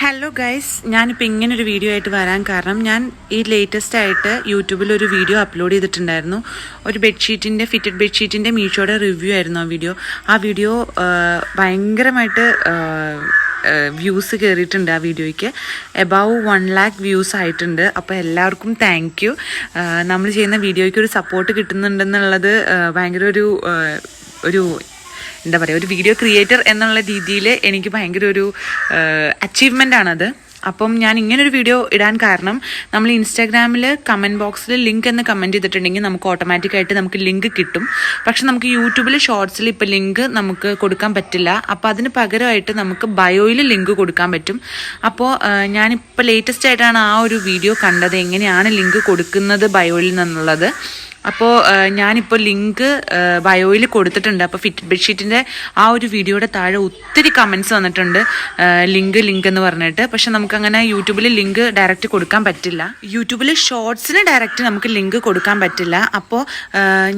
Hello guys ഞാനിപ്പോൾ ഇങ്ങനെ ഒരു വീഡിയോ ആയിട്ട് വരാൻ കാരണം ഞാൻ ഈ ലേറ്റസ്റ്റ് ആയിട്ട് യൂട്യൂബിൽ ഒരു വീഡിയോ അപ്ലോഡ് ചെയ്തിട്ടുണ്ടായിരുന്നു. ഒരു ബെഡ്ഷീറ്റിന്റെ ഫിറ്റഡ് ബെഡ്ഷീറ്റിന്റെ മീഷോയുടെ റിവ്യൂ ആയിരുന്നു ആ വീഡിയോ ആ വീഡിയോ ഭയങ്കരമായിട്ട് വ്യൂസ് കയറിയിട്ടുണ്ട് ആ വീഡിയോയ്ക്ക് എബവ് വൺ ലാക്ക് വ്യൂസ് ആയിട്ടുണ്ട്. അപ്പോൾ എല്ലാവർക്കും താങ്ക് യു നമ്മൾ ചെയ്യുന്ന വീഡിയോയ്ക്ക് ഒരു സപ്പോർട്ട് കിട്ടുന്നുണ്ടെന്നുള്ളത് ഭയങ്കര ഒരു ഒരു എന്താ പറയുക ഒരു വീഡിയോ ക്രിയേറ്റർ എന്നുള്ള രീതിയിൽ എനിക്ക് ഭയങ്കര ഒരു അച്ചീവ്മെന്റ് ആണത്. അപ്പം ഞാൻ ഇങ്ങനൊരു വീഡിയോ ഇടാൻ കാരണം നമ്മൾ ഇൻസ്റ്റാഗ്രാമിൽ കമന്റ് ബോക്സിൽ ലിങ്ക് എന്ന് കമന്റ് ചെയ്തിട്ടുണ്ടെങ്കിൽ നമുക്ക് ഓട്ടോമാറ്റിക്കായിട്ട് നമുക്ക് ലിങ്ക് കിട്ടും. പക്ഷെ നമുക്ക് യൂട്യൂബിൽ ഷോർട്സിൽ ഇപ്പോൾ ലിങ്ക് നമുക്ക് കൊടുക്കാൻ പറ്റില്ല. അപ്പോൾ അതിന് പകരമായിട്ട് നമുക്ക് ബയോയിൽ ലിങ്ക് കൊടുക്കാൻ പറ്റും. അപ്പോൾ ഞാനിപ്പോൾ ലേറ്റസ്റ്റ് ആയിട്ടാണ് ആ ഒരു വീഡിയോ കണ്ടത്. എങ്ങനെയാണ് ലിങ്ക് കൊടുക്കുന്നത് ബയോയിൽ നിന്നുള്ളത്. അപ്പോൾ ഞാനിപ്പോൾ ലിങ്ക് ബയോയിൽ കൊടുത്തിട്ടുണ്ട്. അപ്പോൾ ഫിറ്റ് ബെഡ്ഷീറ്റിന്റെ ആ ഒരു വീഡിയോയുടെ താഴെ ഒത്തിരി കമൻസ് വന്നിട്ടുണ്ട്. ലിങ്ക് ലിങ്ക് എന്ന് പറഞ്ഞിട്ട്. പക്ഷെ നമുക്കങ്ങനെ യൂട്യൂബിൽ ലിങ്ക് ഡയറക്റ്റ് കൊടുക്കാൻ പറ്റില്ല. യൂട്യൂബിൽ ഷോർട്സിന് ഡയറക്റ്റ് നമുക്ക് ലിങ്ക് കൊടുക്കാൻ പറ്റില്ല. അപ്പോൾ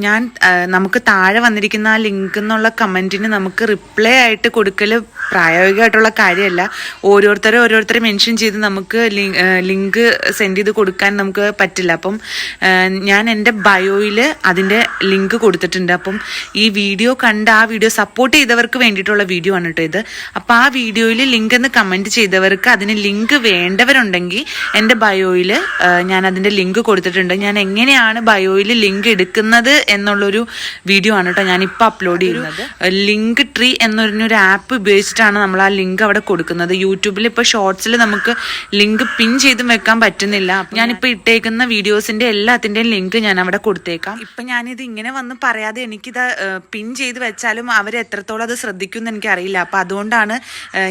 ഞാൻ നമുക്ക് താഴെ വന്നിരിക്കുന്ന ആ ലിങ്ക് എന്നുള്ള കമന്റിന് നമുക്ക് റിപ്ലൈ ആയിട്ട് കൊടുക്കൽ പ്രായോഗികമായിട്ടുള്ള കാര്യമല്ല. ഓരോരുത്തരും ഓരോരുത്തരെ മെൻഷൻ ചെയ്ത് നമുക്ക് ലിങ്ക് സെൻഡ് ചെയ്ത് കൊടുക്കാൻ നമുക്ക് പറ്റില്ല. അപ്പം ഞാൻ എന്റെ ബയോയിൽ അതിന്റെ ലിങ്ക് കൊടുത്തിട്ടുണ്ട്. അപ്പം ഈ വീഡിയോ കണ്ട് ആ വീഡിയോ സപ്പോർട്ട് ചെയ്തവർക്ക് വേണ്ടിയിട്ടുള്ള വീഡിയോ ആണ് കേട്ടോ ഇത്. അപ്പം ആ വീഡിയോയിൽ ലിങ്ക് എന്ന് കമന്റ് ചെയ്തവർക്ക് അതിന് ലിങ്ക് വേണ്ടവരുണ്ടെങ്കിൽ എന്റെ ബയോയിൽ ഞാൻ അതിന്റെ ലിങ്ക് കൊടുത്തിട്ടുണ്ട്. ഞാൻ എങ്ങനെയാണ് ബയോയിൽ ലിങ്ക് എടുക്കുന്നത് എന്നുള്ളൊരു വീഡിയോ ആണ് കേട്ടോ ഞാൻ ഇപ്പോൾ അപ്ലോഡ് ചെയ്യുന്നത് ലിങ്ക് ട്രീ എന്നൊരു ആപ്പ് ഉപയോഗിച്ചിട്ടാണ് നമ്മൾ ആ ലിങ്ക് അവിടെ കൊടുക്കുന്നത്. യൂട്യൂബിൽ ഇപ്പോൾ ഷോർട്സിൽ നമുക്ക് ലിങ്ക് പിൻ ചെയ്തും വെക്കാൻ പറ്റുന്നില്ല. ഞാനിപ്പോൾ ഇട്ടേക്കുന്ന വീഡിയോസിന്റെ എല്ലാത്തിന്റെയും ലിങ്ക് ഞാൻ അവിടെ കൊടുത്തേക്കാം. ഇപ്പം ഞാനിത് ഇങ്ങനെ വന്ന് പറയാതെ എനിക്കിത് പിൻ ചെയ്ത് വെച്ചാലും അവർ എത്രത്തോളം അത് ശ്രദ്ധിക്കുമെന്ന് എനിക്കറിയില്ല. അപ്പം അതുകൊണ്ടാണ്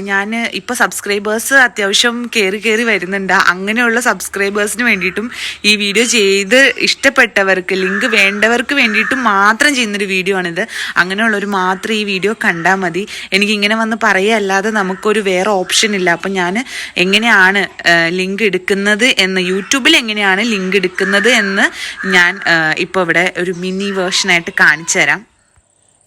ഞാൻ ഇപ്പോൾ സബ്സ്ക്രൈബേഴ്സ് അത്യാവശ്യം കയറി കയറി വരുന്നുണ്ട്. അങ്ങനെയുള്ള സബ്സ്ക്രൈബേഴ്സിന് വേണ്ടിയിട്ടും ഈ വീഡിയോ ചെയ്ത് ഇഷ്ടപ്പെട്ടവർക്ക് ലിങ്ക് വേണ്ടവർക്ക് വേണ്ടിയിട്ടും മാത്രം ചെയ്യുന്നൊരു വീഡിയോ ആണിത്. അങ്ങനെയുള്ളവർ മാത്രം ഈ വീഡിയോ കണ്ടാൽ മതി. എനിക്ക് ഇങ്ങനെ വന്ന് പറയുകയല്ലാതെ നമുക്കൊരു വേറെ ഓപ്ഷൻ ഇല്ല. അപ്പം ഞാൻ എങ്ങനെയാണ് ലിങ്ക് എടുക്കുന്നത് എന്ന് യൂട്യൂബിൽ എങ്ങനെയാണ് ലിങ്ക് എടുക്കുന്നത് എന്ന് ഞാൻ ഇപ്പോൾ ഇവിടെ ഒരു മിനി വേർഷനായിട്ട് കാണിച്ചു തരാം.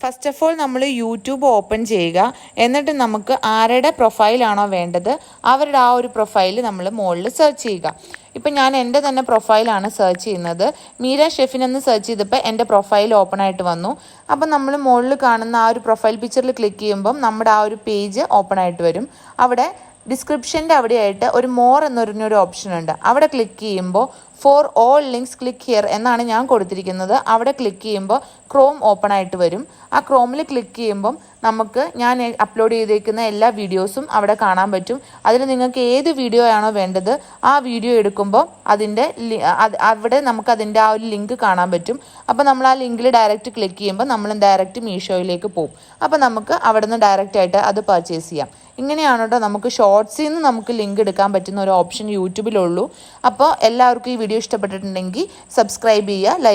ഫസ്റ്റ് ഓഫ് ഓൾ നമ്മൾ യൂട്യൂബ് ഓപ്പൺ ചെയ്യുക. എന്നിട്ട് നമുക്ക് ആരുടെ പ്രൊഫൈലാണോ വേണ്ടത് അവരുടെ ആ ഒരു പ്രൊഫൈൽ നമ്മൾ മുകളിൽ സെർച്ച് ചെയ്യുക. ഇപ്പം ഞാൻ എന്റെ തന്നെ പ്രൊഫൈലാണ് സെർച്ച് ചെയ്യുന്നത്. മീര ഷെഫിൻ എന്ന് സെർച്ച് ചെയ്തപ്പോൾ എന്റെ പ്രൊഫൈൽ ഓപ്പൺ ആയിട്ട് വന്നു. അപ്പം നമ്മൾ മുകളിൽ കാണുന്ന ആ ഒരു പ്രൊഫൈൽ പിക്ചറിൽ ക്ലിക്ക് ചെയ്യുമ്പം നമ്മുടെ ആ ഒരു പേജ് ഓപ്പൺ ആയിട്ട് വരും. അവിടെ ഡിസ്ക്രിപ്ഷന്റെ അവിടെയായിട്ട് ഒരു മോർ എന്നൊരു ഓപ്ഷൻ ഉണ്ട്. അവിടെ ക്ലിക്ക് ചെയ്യുമ്പോൾ for all links click here എന്നാണ് ഞാൻ കൊടുത്തിരിക്കുന്നത്. അവിടെ ക്ലിക്ക് ചെയ്യുമ്പോൾ ക്രോം ഓപ്പൺ ആയിട്ട് വരും. ആ ക്രോമിൽ ക്ലിക്ക് ചെയ്യുമ്പം നമുക്ക് ഞാൻ അപ്ലോഡ് ചെയ്തേക്കുന്ന എല്ലാ വീഡിയോസും അവിടെ കാണാൻ പറ്റും. അതിൽ നിങ്ങൾക്ക് ഏത് വീഡിയോ ആണോ വേണ്ടത് ആ വീഡിയോ എടുക്കുമ്പോൾ അതിന്റെ അവിടെ നമുക്ക് അതിന്റെ ആ ഒരു ലിങ്ക് കാണാൻ പറ്റും. അപ്പോൾ നമ്മൾ ആ ലിങ്കിൽ ഡയറക്റ്റ് ക്ലിക്ക് ചെയ്യുമ്പോൾ നമ്മൾ ഡയറക്റ്റ് മീഷോയിലേക്ക് പോകും അപ്പോൾ നമുക്ക് അവിടെ നിന്ന് ഡയറക്റ്റായിട്ട് അത് പർച്ചേസ് ചെയ്യാം. ഇങ്ങനെയാണ് കേട്ടോ നമുക്ക് ഷോർട്സിൽ നിന്ന് നമുക്ക് ലിങ്ക് എടുക്കാൻ പറ്റുന്ന ഒരു ഓപ്ഷൻ യൂട്യൂബിലുള്ളൂ. അപ്പോൾ എല്ലാവർക്കും ഈ വീഡിയോ ഇഷ്ടപ്പെട്ടിട്ടുണ്ടെങ്കിൽ സബ്സ്ക്രൈബ് ചെയ്യുക